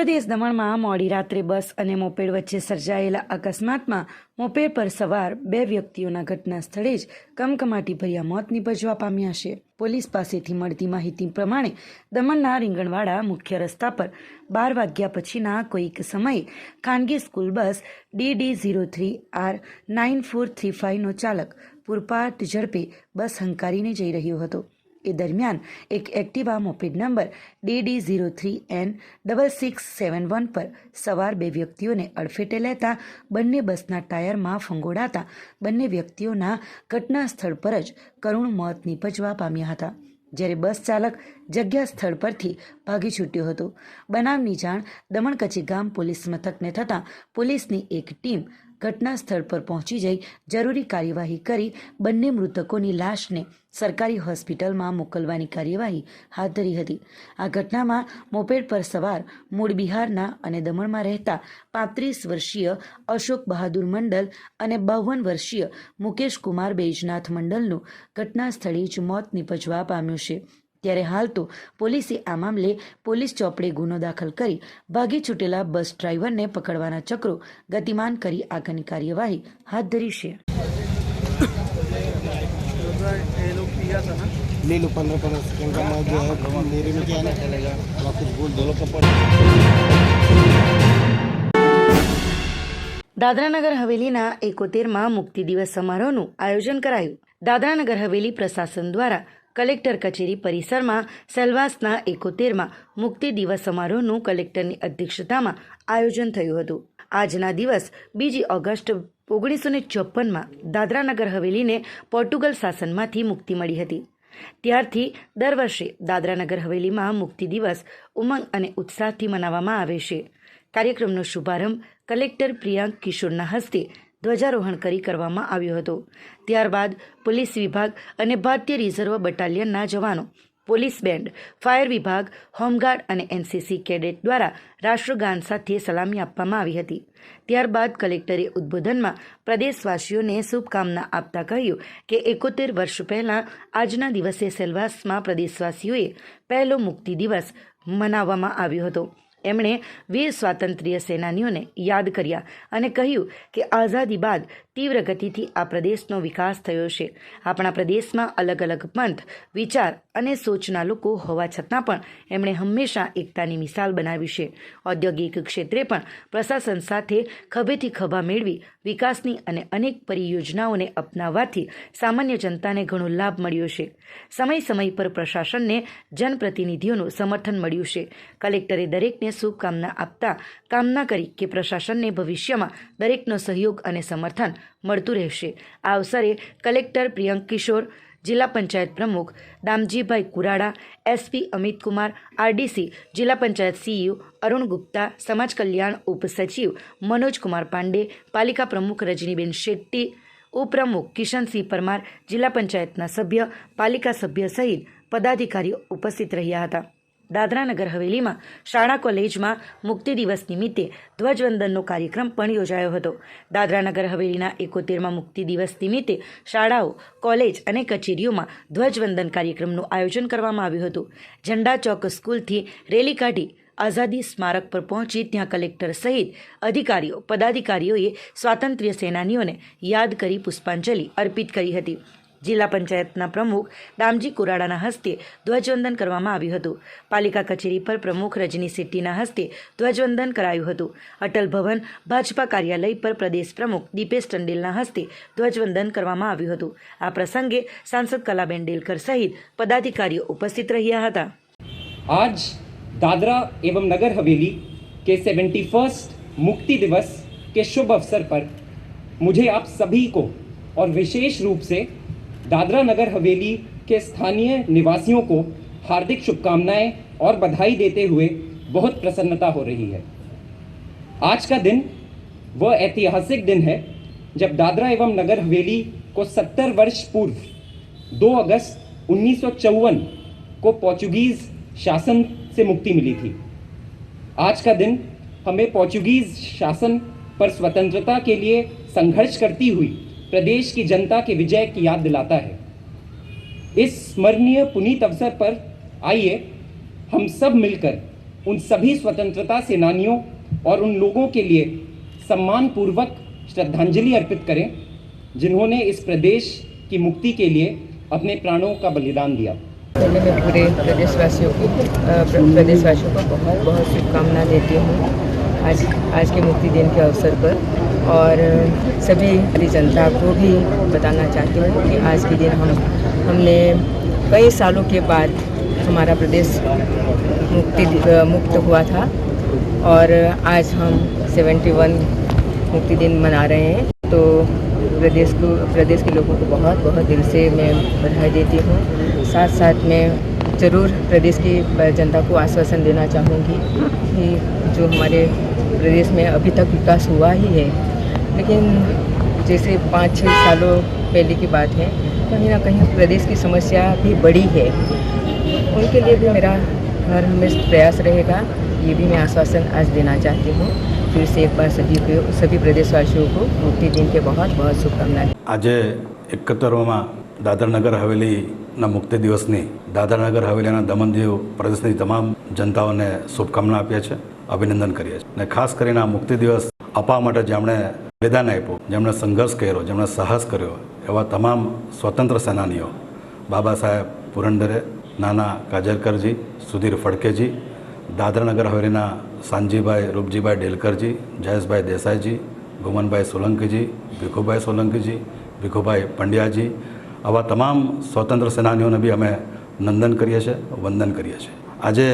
સંઘપ્રદેશ દમણમાં મોડી રાત્રે બસ અને મોપેડ વચ્ચે સર્જાયેલા અકસ્માતમાં મોપેડ પર સવાર બે વ્યક્તિઓના ઘટના સ્થળે જ કમકમાટી ભર્યા મોત નિપજવા પામ્યા છે. પોલીસ પાસેથી મળતી માહિતી પ્રમાણે દમણના રીંગણવાડા મુખ્ય રસ્તા પર બાર વાગ્યા પછીના કોઈક સમયે ખાનગી school bus D D zero three R nine four three ફાઇવનો ચાલક પૂરપાટ ઝડપે બસ હંકારીને જઈ રહ્યો હતો. એ દરમિયાન એક Activa moped number DD zero three N double six seven one પર સવાર બે વ્યક્તિઓને અડફેટે લેતા બંને બસના ટાયરમાં ફંગોડાતા બંને વ્યક્તિઓના ઘટના સ્થળ પર જ કરુણ મોત નીપજવા પામ્યા હતા. જ્યારે બસ ચાલક જગ્યા સ્થળ પરથી ભાગી છૂટ્યો હતો. બનાવની જાણ દમણ કચી ગામ પોલીસ મથકને થતાં પોલીસની એક ટીમ ઘટના સ્થળ પર પહોંચી જઈ જરૂરી કાર્યવાહી કરી બંને મૃતકોની લાશને સરકારી હોસ્પિટલમાં મોકલવાની કાર્યવાહી હાથ ધરી હતી. આ ઘટનામાં મોપેડ પર સવાર મૂળ બિહારના અને દમણમાં રહેતા પાંત્રીસ વર્ષીય અશોક બહાદુર મંડલ અને બાવન વર્ષીય મુકેશ કુમાર બૈજનાથ મંડલનું ઘટના સ્થળે જ મોત નિપજવા પામ્યું છે. ત્યારે હાલ તો પોલીસે આ મામલે પોલીસ ચોપડે ગુનો દાખલ કરી ભાગી છૂટેલા બસ ડ્રાઈવરને પકડવાના ચક્રો ગતિમાન કરી આગળની કાર્યવાહી હાથ ધરી છે ये लोग पिया था ना ले लो पंद्रह पंद्रह सेकंड का मैं जो है मेरे में क्या है ना चलेगा थोड़ा कुछ बोल दो लोग का દાદરાનગર હવેલીના એકોતેરમાં મુક્તિ દિવસ સમારોહનું આયોજન કરાયું દાદરાનગર હવેલી પ્રશાસન દ્વારા કલેક્ટર કચેરી પરિસરમાં સેલવાસના એકોતેરમાં મુક્તિ દિવસ સમારોહનું કલેક્ટરની અધ્યક્ષતામાં આયોજન થયું હતું. આજના દિવસ બીજી ઓગસ્ટ ઓગણીસો ને ચોપનમાં દાદરાનગર હવેલીને પોર્ટુગલ શાસનમાંથી મુક્તિ મળી હતી. ત્યારથી દર વર્ષે દાદરાનગર હવેલીમાં મુક્તિ દિવસ ઉમંગ અને ઉત્સાહથી મનાવવામાં આવે છે. કાર્યક્રમનો શુભારંભ કલેક્ટર પ્રિયાંક કિશોરના હસ્તે ધ્વજારોહણ કરી કરવામાં આવ્યું હતું. ત્યારબાદ પોલીસ વિભાગ અને ભારતીય રિઝર્વ બટાલિયનના જવાનો, પોલીસ બેન્ડ, ફાયર વિભાગ, હોમગાર્ડ અને એનસીસી કેડેટ દ્વારા રાષ્ટ્રગાન સાથે સલામી આપવામાં આવી હતી. ત્યારબાદ કલેક્ટરે ઉદ્બોધનમાં પ્રદેશવાસીઓને શુભકામના આપતા કહ્યું કે એકોતેર વર્ષ પહેલાં આજના દિવસે સેલવાસમાં પ્રદેશવાસીઓએ પહેલો મુક્તિ દિવસ મનાવવામાં આવ્યો હતો. એમણે વીર સ્વાતંત્ર્ય સેનાનીઓને યાદ કર્યા અને કહ્યું કે આઝાદી બાદ તીવ્ર ગતિથી આ પ્રદેશનો વિકાસ થયો છે. આપણા પ્રદેશમાં અલગ અલગ પંથ, વિચાર અને સોચના લોકો હોવા છતાં પણ એમણે હંમેશા એકતાની મિસાલ બનાવી છે. ઔદ્યોગિક ક્ષેત્રે પણ પ્રશાસન સાથે ખભેથી ખભા મેળવી વિકાસની અને અનેક પરિયોજનાઓને અપનાવવાથી સામાન્ય જનતાને ઘણો લાભ મળ્યો છે. સમય સમય પર પ્રશાસનને જનપ્રતિનિધિઓનું સમર્થન મળ્યું છે. કલેક્ટરે દરેકને શુભકામના આપતા કામના કરી કે પ્રશાસનને ભવિષ્યમાં દરેકનો સહયોગ અને સમર્થન મળતું રહેશે. આ અવસરે કલેક્ટર પ્રિયંક કિશોર, જિલ્લા પંચાયત પ્રમુખ દામજીભાઈ કુરાડા, એસપી અમિત કુમાર આરડીસી જિલ્લા પંચાયત સીઈઓ અરુણ ગુપ્તા, સમાજ કલ્યાણ ઉપસચિવ મનોજ કુમાર પાંડે, પાલિકા પ્રમુખ રજનીબેન શેટ્ટી, ઉપપ્રમુખ કિશનસિંહ પરમાર, જિલ્લા પંચાયતના સભ્ય, પાલિકા સભ્ય સહિત પદાધિકારીઓ ઉપસ્થિત રહ્યા હતા. દાદરાનગર હવેલીમાં શાળા કોલેજમાં મુક્તિ દિવસ નિમિત્તે ધ્વજવંદનનો કાર્યક્રમ પણ યોજાયો હતો. દાદરાનગર હવેલીના એકોતેરમાં મુક્તિ દિવસ નિમિત્તે શાળાઓ, કોલેજ અને કચેરીઓમાં ધ્વજવંદન કાર્યક્રમનું આયોજન કરવામાં આવ્યું હતું. ઝંડા ચોક સ્કૂલથી રેલી કાઢી આઝાદી સ્મારક પર પહોંચી ત્યાં કલેક્ટર સહિત અધિકારીઓ, પદાધિકારીઓએ સ્વાતંત્ર્ય સેનાનીઓને યાદ કરી પુષ્પાંજલિ અર્પિત કરી હતી. જિલ્લા પંચાયતના પ્રમુખ દામજી કુરાડાના હસ્તે ધ્વજવંદન કરવામાં આવ્યું હતું પાલિકા કચેરી પર પ્રમુખ રજની શેટ્ટીના હસ્તે ધ્વજવંદન કરાયું હતું અટલ ભવન ભાજપા કાર્યાલય પર પ્રદેશ પ્રમુખ દીપેશ ટંડેલના હસ્તે ધ્વજવંદન કરવામાં આવ્યું હતું આ પ્રસંગે સાંસદ કલાબેન ડેલકર સહિત પદાધિકારીઓ ઉપસ્થિત રહ્યા હતા आज दादरा एवं नगर हवेली के सेवेंटी फर्स्ट मुक्ति दिवस के शुभ अवसर पर मुझे आप सभी को और विशेष रूप से दादरा नगर हवेली के स्थानीय निवासियों को हार्दिक शुभकामनाएँ और बधाई देते हुए बहुत प्रसन्नता हो रही है। आज का दिन वह ऐतिहासिक दिन है जब दादरा एवं नगर हवेली को 70 वर्ष पूर्व 2 अगस्त उन्नीस सौ चौवन को पोर्चुगीज शासन से मुक्ति मिली थी। आज का दिन हमें पोर्चुगीज शासन पर स्वतंत्रता के लिए संघर्ष करती हुई प्रदेश की जनता के विजय की याद दिलाता है। इस स्मरणीय पुनीत अवसर पर आइए, हम सब मिलकर उन सभी स्वतंत्रता सेनानियों और उन लोगों के लिए सम्मान पूर्वक श्रद्धांजलि अर्पित करें, जिन्होंने इस प्रदेश की मुक्ति के लिए अपने प्राणों का बलिदान दिया। मैं पूरे प्रदेशवासियों को। प्रदेशवासियों को बहुत बहुत शुभकामना देती हूँ। आज आज के मुक्ति दिन के अवसर पर और सभी हमारी जनता को भी बताना चाहती हूँ कि आज के दिन हम, हमने कई सालों के बाद हमारा प्रदेश मुक्ति, मुक्त हुआ था और आज हम 71 मुक्ति दिन मना रहे हैं। तो प्रदेश को, प्रदेश के लोगों को बहुत बहुत दिल से मैं बधाई देती हूँ। साथ साथ मैं ज़रूर प्रदेश की जनता को आश्वासन देना चाहूँगी कि जो हमारे प्रदेश में अभी तक विकास हुआ ही है लेकिन जैसे पाँच छः सालों पहले की बात है कहीं ना कहीं प्रदेश की समस्या भी बड़ी है उनके लिए भी मेरा हर हमेशा प्रयास रहेगा ये भी मैं आश्वासन आज देना चाहती हूँ फिर से एक बार सभी को सभी प्रदेशवासियों को मुक्ति दिन के बहुत बहुत शुभकामनाएं આજે એકોતેરમાં દાદરનગર હવેલીના મુક્તિ દિવસની દાદરનગર હવેલીના દમણ દીવ પ્રદેશની તમામ જનતાઓને શુભકામના આપીએ છીએ અભિનંદન કરીએ છીએ અને ખાસ કરીને આ મુક્તિ દિવસ અપાવવા માટે જેમણે બલિદાન આપ્યું, જેમણે સંઘર્ષ કર્યો, જેમણે સાહસ કર્યો, એવા તમામ સ્વતંત્ર સેનાનીઓ, બાબા સાહેબ પુરંદરે, નાના કાજરકરજી સુધીર ફડકેજી, દાદરાનગર હવેલીના સાંજીભાઈ રૂપજીભાઈ ડેલકરજી, જયેશભાઈ દેસાઈજી, ગુમનભાઈ સોલંકીજી, ભીખુભાઈ સોલંકીજી, ભીખુભાઈ પંડ્યાજી, આવા તમામ સ્વતંત્ર સેનાનીઓને બી અમે નંદન કરીએ છીએ, વંદન કરીએ છીએ. આજે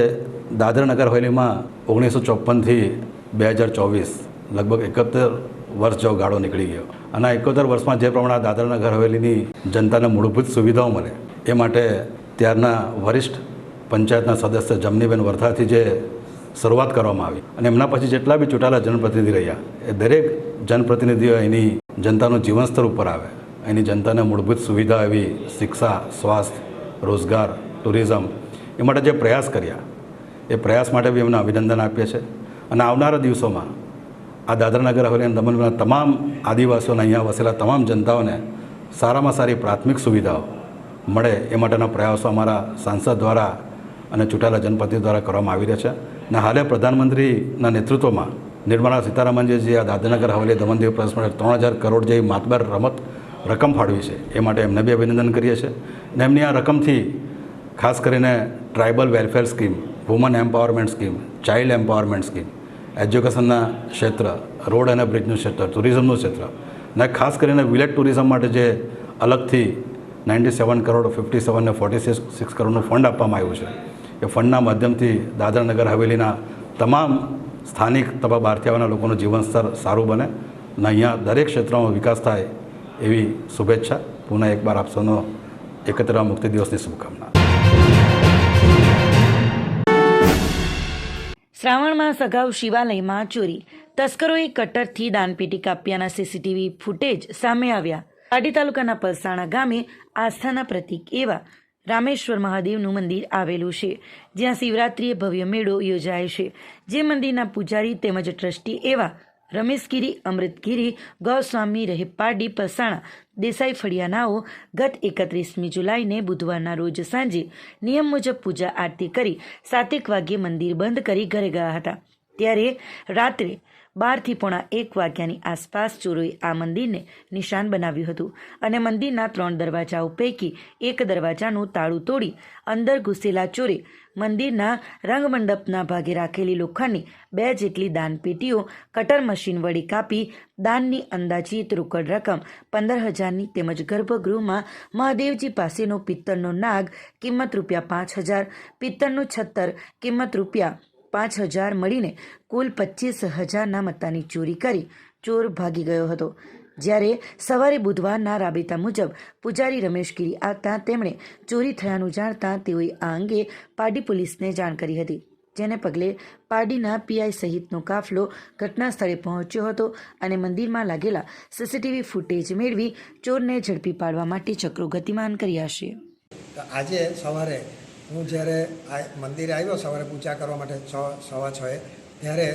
દાદરાનગર હવેલીમાં ઓગણીસો ચોપનથી બે હજાર ચોવીસ, લગભગ એકોતેર વર્ષ જેવો ગાળો નીકળી ગયો. અને એકોતેર વર્ષમાં જે પ્રમાણે આ દાદરાનગર હવેલીની જનતાને મૂળભૂત સુવિધાઓ મળે, એ માટે ત્યારના વરિષ્ઠ પંચાયતના સદસ્ય જમનીબેન વરથાથી જે શરૂઆત કરવામાં આવી અને એમના પછી જેટલા બી ચૂંટાયેલા જનપ્રતિનિધિ રહ્યા, એ દરેક જનપ્રતિનિધિઓ એની જનતાનું જીવન સ્તર ઉપર આવે. એની જનતાને મૂળભૂત સુવિધા એવી શિક્ષા, સ્વાસ્થ્ય, રોજગાર, ટુરિઝમ, એ માટે જે પ્રયાસ કર્યા, એ પ્રયાસ માટે બી એમને અભિનંદન આપીએ છીએ. અને આવનારા દિવસોમાં આ દાદરાનગર હવેલી અને દમણના તમામ આદિવાસીઓને અહીંયા વસેલા તમામ જનતાઓને સારામાં સારી પ્રાથમિક સુવિધાઓ મળે એ માટેના પ્રયાસો અમારા સાંસદ દ્વારા અને ચૂંટાયેલા જનપ્રતિનિધિ દ્વારા કરવામાં આવી રહ્યા છે. અને હાલે પ્રધાનમંત્રીના નેતૃત્વમાં નિર્મલા સીતારામનજી જે આ દાદરાનગર હવેલી દમણ દીવ પ્રદેશ માટે ત્રણ હજાર કરોડ જેવી માતબર રમત રકમ ફાળવી છે, એ માટે એમને બી અભિનંદન કરીએ છીએ. અને એમની આ રકમથી ખાસ કરીને tribal welfare scheme, woman empowerment scheme, child empowerment scheme એજ્યુકેશનના ક્ષેત્ર, રોડ અને બ્રિજનું ક્ષેત્ર, ટુરિઝમનું ક્ષેત્ર. અને ખાસ કરીને વિલેજ ટુરિઝમ માટે જે અલગથી ninety seven crore, fifty seven ને ફોર્ટી સિક્સ સિક્સ કરોડનું ફંડ આપવામાં આવ્યું છે. એ ફંડના માધ્યમથી દાદરાનગર હવેલીના તમામ સ્થાનિક તથા બહારથી આવવાના લોકોનું જીવન સ્તર સારું બને અને અહીંયા દરેક ક્ષેત્રમાં વિકાસ થાય એવી શુભેચ્છા. પુનઃ એકવાર આપ સૌનો એકત્ર મુક્તિ દિવસની શુભકામના. શ્રાવણ સગાઉ શિવાલયમાં ચોરી. તસ્કરોએ કટરથી દાનપેટી કાપ્યાના સીસીટીવી ફૂટેજ સામે આવ્યા. પાટી તાલુકાના પલસાણા ગામે આસ્થાના પ્રતીક એવા રામેશ્વર મહાદેવનું મંદિર આવેલું છે, જ્યાં શિવરાત્રિએ ભવ્ય મેળો યોજાય છે. જે મંદિરના પૂજારી તેમજ ટ્રસ્ટી એવા રમેશગીરી, અમૃતગીરી, ગૌસ્વામી, રહેપાડી, પસાણા, દેસાઈ, ફળિયાનાઓ ગત એકત્રીસમી જુલાઈને બુધવારના રોજ સાંજે નિયમ મુજબ પૂજા આરતી કરી સાતેક વાગ્યે મંદિર બંધ કરી ઘરે ગયા હતા. ત્યારે રાત્રે બારથી પોણા એક વાગ્યાની આસપાસ ચોરોએ આ મંદિરને નિશાન બનાવ્યું હતું અને મંદિરના ત્રણ દરવાજાઓ પૈકી એક દરવાજાનું તાળું તોડી અંદર ઘૂસેલા ચોરે મંદિરના રંગમંડપના ભાગે રાખેલી લોખંડની બે જેટલી દાનપેટીઓ, કટર મશીન વડે કાપી, દાનની અંદાજિત રોકડ રકમ પંદર હજારની તેમજ ગર્ભગૃહમાં મહાદેવજી પાસેનો પિત્તળનો નાગ કિંમત રૂપિયા પાંચ હજાર, પિત્તળનું છત્તર કિંમત રૂપિયા પાંચ હજાર મળીને કુલ પચીસ હજારના મત્તાની ચોરી કરી ચોર ભાગી ગયો હતો. જ્યારે સવારે બુધવારના રાબેતા મુજબ પૂજારી રમેશગીરી આવતા તેમણે ચોરી થયાનું જાણતા તેઓએ આ અંગે પાડી પોલીસને જાણ કરી હતી, જેને પગલે પાડીના પીઆઈ સહિતનો કાફલો ઘટના સ્થળે પહોંચ્યો હતો અને મંદિરમાં લાગેલા સીસીટીવી ફૂટેજ મેળવી ચોરને ઝડપી પાડવા માટે ચક્રો ગતિમાન કર્યા છે. આજે સવારે હું જ્યારે આ મંદિરે આવ્યો સવારે પૂજા કરવા માટે છ, સવા છએ ત્યારે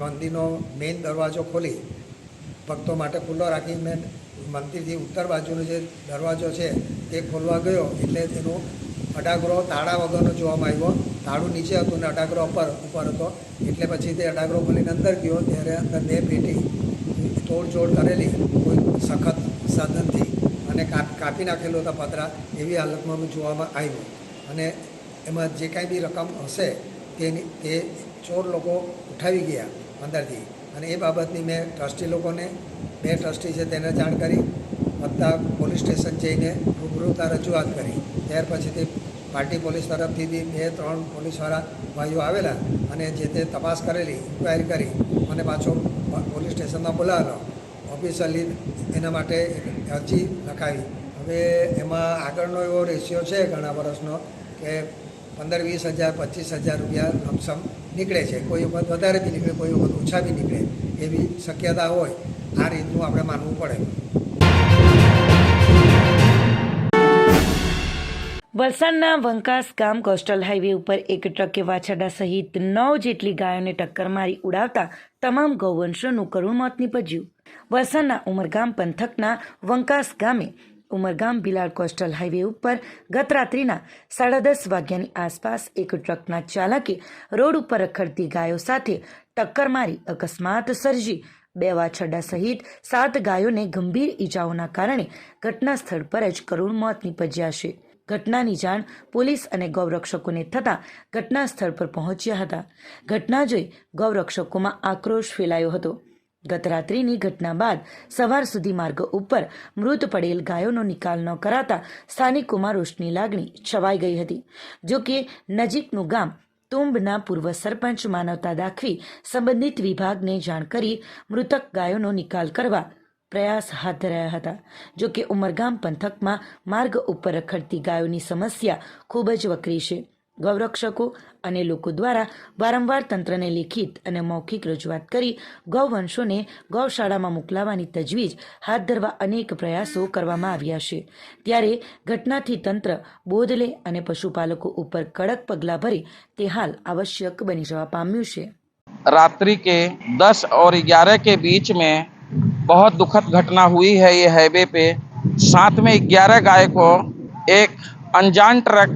મંદિરનો મેઇન દરવાજો ખોલી, ભક્તો માટે ખુલ્લો રાખી મેં મંદિરથી ઉત્તર બાજુનો જે દરવાજો છે, તે ખોલવા ગયો. એટલે તેનું અડાગરો તાળા વગરનો જોવામાં આવ્યો. તાળું નીચે હતું ને અડાગરો ઉપર ઉપર હતો. એટલે પછી તે અડાગરો ખોલીને અંદર ગયો. ત્યારે અંદર બે પેટી, તોડજોડ કરેલી, કોઈ સખત સાધનથી અને કાપી નાખેલો હતા પતરા. એવી હાલતમાં જોવામાં આવ્યું. અને એમાં જે કાંઈ બી રકમ હશે તેની તે ચોર લોકો ઉઠાવી ગયા અંદરથી. અને એ બાબતની મેં ટ્રસ્ટી લોકોને, બે ટ્રસ્ટી છે તેને જાણ કરી, બધા પોલીસ સ્ટેશન જઈને રૂબરૂતા રજૂઆત કરી. ત્યાર પછી તે પાર્ટી પોલીસ તરફથી બી બે, ત્રણ પોલીસવાળા ભાઈઓ આવેલા અને જે તે તપાસ કરેલી ઇન્ક્વાયરી કરી મને પાછો પોલીસ સ્ટેશનમાં બોલાવેલો. ઓફિસરલી એના માટે અરજી લખાવી. હવે એમાં આગળનો એવો રેશિયો છે, ઘણા વર્ષનો કે પંદર, વીસ હજાર, પચીસ હજાર રૂપિયા લમસમ નીકળે છે. કોઈ વખત વધારે બી નીકળે, કોઈ વખત ઓછા બી નીકળે એવી શક્યતા હોય, આ રીતનું આપણે માનવું પડે. વલસાડના વંકાસ ગામ કોસ્ટલ હાઈવે ઉપર એક ટ્રકે વાછરડા સહિત નવ જેટલી ગાયોને ટક્કર મારી ઉડાવતા તમામ ગૌવંશોનું કરુણ મોત નીપજ્યું. વલસાડના ઉમરગામ પંથકના વંકાસ ગામે ઉમરગામ બિલાડ કોસ્ટલ હાઈવે ઉપર ગત રાત્રિના સાડા દસ વાગ્યાની આસપાસ એક ટ્રકના ચાલકે રોડ ઉપર રખડતી ગાયો સાથે ટક્કર મારી અકસ્માત સર્જી. બે વાછરડા સહિત સાત ગાયોને ગંભીર ઈજાઓના કારણે ઘટના સ્થળ પર જ કરુણ મોત નીપજ્યા છે. ઘટનાની જાણ પોલીસ અને ગૌરક્ષકોને થતાં ઘટના સ્થળ પર પહોંચ્યા હતા. ઘટના જોઈ ગૌરક્ષકોમાં આક્રોશ ફેલાયો હતો. ગત રાત્રિની ઘટના બાદ સવાર સુધી માર્ગ ઉપર મૃત પડેલ ગાયોનો નિકાલ ન કરાતા સ્થાનિકોમાં રોષની લાગણી છવાઈ ગઈ હતી. જો કે નજીકનું ગામ તુંબના પૂર્વ સરપંચ માનવતા દાખવી સંબંધિત વિભાગને જાણ કરી મૃતક ગાયોનો નિકાલ કરવા પ્રયાસ હાથ ધરાયા હતા. જો કે ઉમરગામ પંથકમાં માર્ગ ઉપર રખડતી ગાયોની સમસ્યા ખૂબ જ વકરી છે. ગૌરક્ષકો અને લોકો દ્વારા વારંવાર તંત્રને લેખિત અને મૌખિક રજૂઆત કરી ગૌવંશોને ગૌશાળામાં મોકલાવવાની તજવીજ હાથ ધરવા અનેક પ્રયાસો કરવામાં આવ્યા છે ત્યારે ઘટનાથી તંત્ર બોધ લે અને પશુપાલકો ઉપર કડક પગલાં ભરે તે હાલ આવશ્યક બની જવા પામ્યું છે रात्रि के 10 और 11 के बीच में बहुत दुखद घटना हुई है ये हाईवे पे साथ में 11 गाय को एक अनजान ट्रक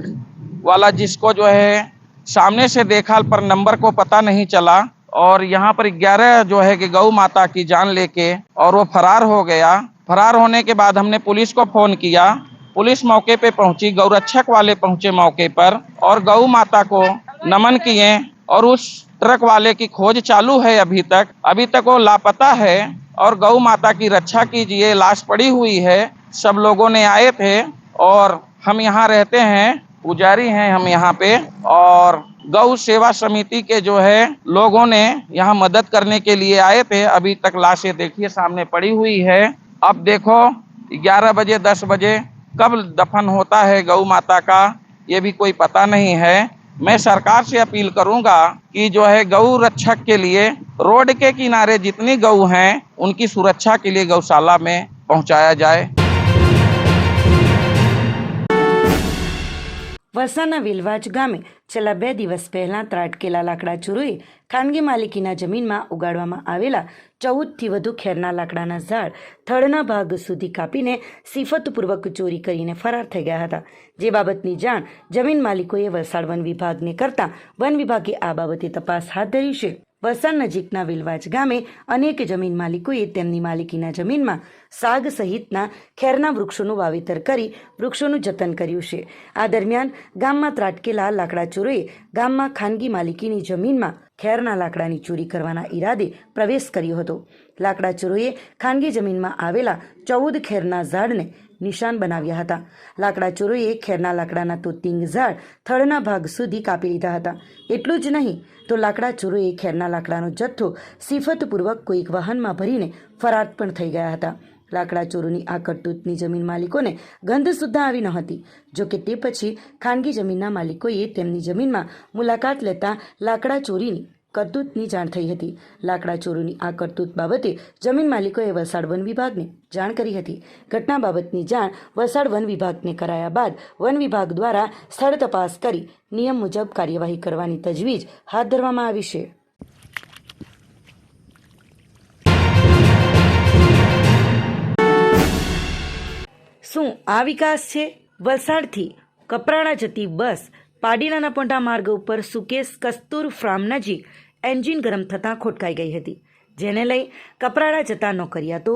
वाला जिसको जो है सामने से देखा, पर नंबर को पता नहीं चला, और यहाँ पर 11 जो है कि गौ माता की जान लेके, और वो फरार हो गया। फरार होने के बाद हमने पुलिस को फ़ोन किया। पुलिस मौके पे पहुँची, गौरक्षक वाले पहुँचे मौके पर, और गौ माता को नमन किए, और उस ट्रक वाले की खोज चालू है अभी तक। अभी तक वो लापता है, और गौ माता की रक्षा कीजिए, लाश पड़ी हुई है, सब लोगों ने आए थे, और हम यहाँ रहते हैं। पुजारी हैं हम यहाँ पे, और गौ सेवा समिति के जो है लोगों ने यहाँ मदद करने के लिए आए थे। अभी तक लाशें देखिए, सामने पड़ी हुई है। अब देखो 11 बजे 10 बजे कब दफन होता है गौ माता का, ये भी कोई पता नहीं है। मैं सरकार से अपील करूँगा कि जो है गौ रक्षक के लिए, रोड के किनारे जितनी गऊ हैं, उनकी सुरक्षा के लिए गौशाला में पहुँचाया जाए। વલસાડના વિલવાજ ગામે છેલ્લા બે દિવસ પહેલાં ત્રાટકેલા લાકડા ચૂરોએ ખાનગી માલિકીના જમીનમાં ઉગાડવામાં આવેલા ચૌદથી વધુ ખેરના લાકડાના ઝાડ થડના ભાગ સુધી કાપીને સિફતપૂર્વક ચોરી કરીને ફરાર થઈ ગયા હતા. જે બાબતની જાણ જમીન માલિકોએ વલસાડ વન વિભાગને કરતાં વન વિભાગે આ બાબતે તપાસ હાથ ધરી છે. વલસાડ નજીકના વિલવાજ ગામે અનેક જમીન માલિકોએ તેમની માલિકીના જમીનમાં સાગ સહિતના ખેરના વૃક્ષોનું વાવેતર કરી વૃક્ષોનું જતન કર્યું છે. આ દરમિયાન ગામમાં ત્રાટકેલા લાકડા ચોરોએ ગામમાં ખાનગી માલિકીની જમીનમાં ખેરના લાકડાની ચોરી કરવાના ઈરાદે પ્રવેશ કર્યો હતો. લાકડા ચોરોએ ખાનગી જમીનમાં આવેલા ચૌદ ખેરના ઝાડને નિશાન બનાવ્યા હતા. લાકડા ચોરોએ ખેરના લાકડાના તોતિંગ ઝાડ થડના ભાગ સુધી કાપી લીધા હતા. એટલું જ નહીં, તો લાકડા ચોરોએ ખેરના લાકડાનો જથ્થો સિફતપૂર્વક કોઈક વાહનમાં ભરીને ફરાર પણ થઈ ગયા હતા. લાકડા ચોરોની આ કરતૂતની જમીન માલિકોને ગંધ સુદ્ધા આવી ન હતી. જોકે તે પછી ખાનગી જમીનના માલિકોએ તેમની જમીનમાં મુલાકાત લેતા લાકડા ચોરીની કરતૂતની જાણ થઈ હતી. લાકડા ચોરોની આ કરતૂત બાબતે જમીન માલિકોએ વલસાડ વન વિભાગને જાણ કરી હતી. ઘટના બાબતની જાણ વલસાડ વન વિભાગને કરાયા બાદ વન વિભાગ દ્વારા સ્થળ તપાસ કરી નિયમ મુજબ કાર્યવાહી કરવાની તજવીજ હાથ ધરવામાં આવી છે. શું આ વિકાસ છે? વલસાડથી કપરાણા જતી બસ પાડીનાના પોંટા માર્ગ ઉપર સુકેશ કસ્તુર ફાર્મ નજીક એન્જિન ગરમ થતાં ખોટકાઈ ગઈ હતી, જેને લઈ કપરાડા જતા નોકરિયાતો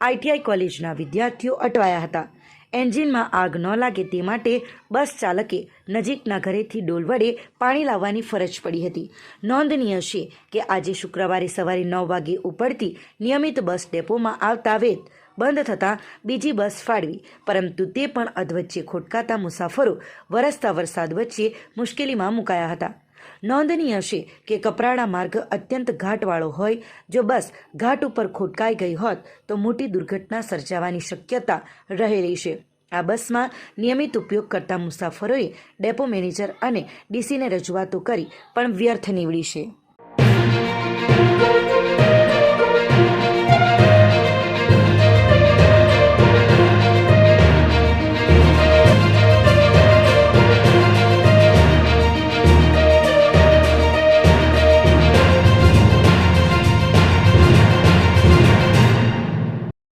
આઈટીઆઈ કોલેજના વિદ્યાર્થીઓ અટવાયા હતા. એન્જિનમાં આગ ન લાગે તે માટે બસ ચાલકે નજીકના ઘરેથી ડોલ વડે પાણી લાવવાની ફરજ પડી હતી. નોંધનીય છે કે આજે શુક્રવારે સવારે નવ વાગે ઉપડતી નિયમિત બસ ડેપોમાં આવતા વેત બંધ થતાં બીજી બસ ફાળવી. પરંતુ તે પણ અધવચ્ચે ખોટકાતા મુસાફરો વરસતા વરસાદ વચ્ચે મુશ્કેલીમાં મુકાયા હતા. નોંધનીય છે કે કપરાડા માર્ગ અત્યંત ઘાટવાળો હોય, જો બસ ઘાટ ઉપર ખોટકાઈ ગઈ હોત, તો મોટી દુર્ઘટના સર્જાવાની શક્યતા રહેલી છે. આ બસમાં નિયમિત ઉપયોગ કરતા મુસાફરોએ ડેપો મેનેજર અને ડીસીને રજૂઆતો કરી પણ વ્યર્થ નીવડી છે.